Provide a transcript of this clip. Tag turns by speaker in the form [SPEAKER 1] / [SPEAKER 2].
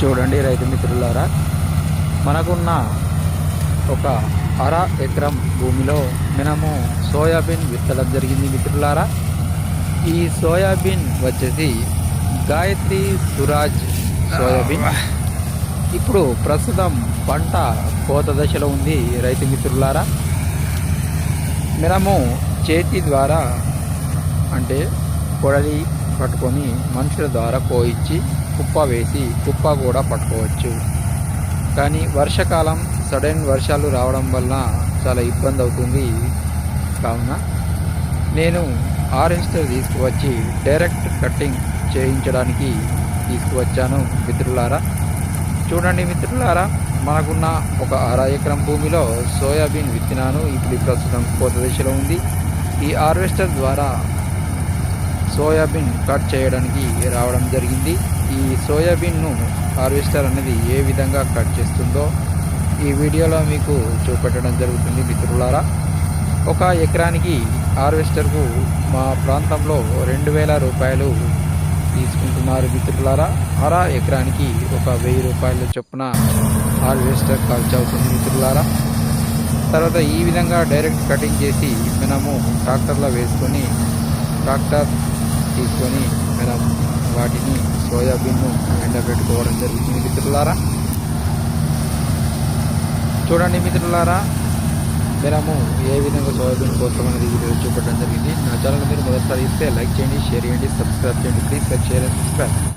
[SPEAKER 1] చూడండి రైతు మిత్రులారా మనకున్న ఒక అర ఎకరం భూమిలో మనము సోయాబీన్ విత్తడం జరిగింది మిత్రులారా. ఈ సోయాబీన్ వచ్చేసి గాయత్రి సురాజ్ సోయాబీన్. ఇప్పుడు ప్రస్తుతం పంట కోత దశలో ఉంది రైతు మిత్రులారా. మనము చేతి ద్వారా అంటే కొడలి పట్టుకొని మనుషుల ద్వారా కోయించి కుప్ప వేసి కుప్ప కూడా పట్టుకోవచ్చు. కానీ వర్షాకాలం సడన్ వర్షాలు రావడం వల్ల చాలా ఇబ్బంది అవుతుంది. కావున నేను ఆరెంజ్తో తీసుకువచ్చి డైరెక్ట్ కట్టింగ్ చేయించడానికి తీసుకువచ్చాను మిత్రులారా. చూడండి మిత్రులారా మనకున్న ఒక అర ఎకరం భూమిలో సోయాబీన్ విత్తినాను. ఇప్పుడు ప్రస్తుతం కోత దశలో ఉంది. ఈ హార్వెస్టర్ ద్వారా సోయాబీన్ కట్ చేయడానికి రావడం జరిగింది. ఈ సోయాబీన్ను హార్వెస్టర్ అనేది ఏ విధంగా కట్ చేస్తుందో ఈ వీడియోలో మీకు చూపెట్టడం జరుగుతుంది మిత్రులారా. ఒక ఎకరానికి హార్వెస్టర్కు మా ప్రాంతంలో రెండు వేల రూపాయలు తీసుకుంటున్నారు మిత్రులారా. అర ఎకరానికి ఒక వెయ్యి రూపాయల చొప్పున హార్వెస్టర్ ఖర్చు అవుతుంది మిత్రులారా. తర్వాత ఈ విధంగా డైరెక్ట్ కటింగ్ చేసి మనము ట్రాక్టర్లో వేసుకొని ట్రాక్టర్ తీసుకొని మనం వాటిని సోయాబీన్ను ఎండబెట్టుకోవడం జరుగుతుంది మిత్రులారా. చూడండి మిత్రులారా మనము ఏ విధంగా సోయాబీన్ కోసం అనేది వీడియో చూపడం జరిగింది. నా ఛానల్ మీరు మొదటిసారి ఇస్తే లైక్ చేయండి షేర్ చేయండి సబ్స్క్రైబ్ చేయండి please like share and subscribe.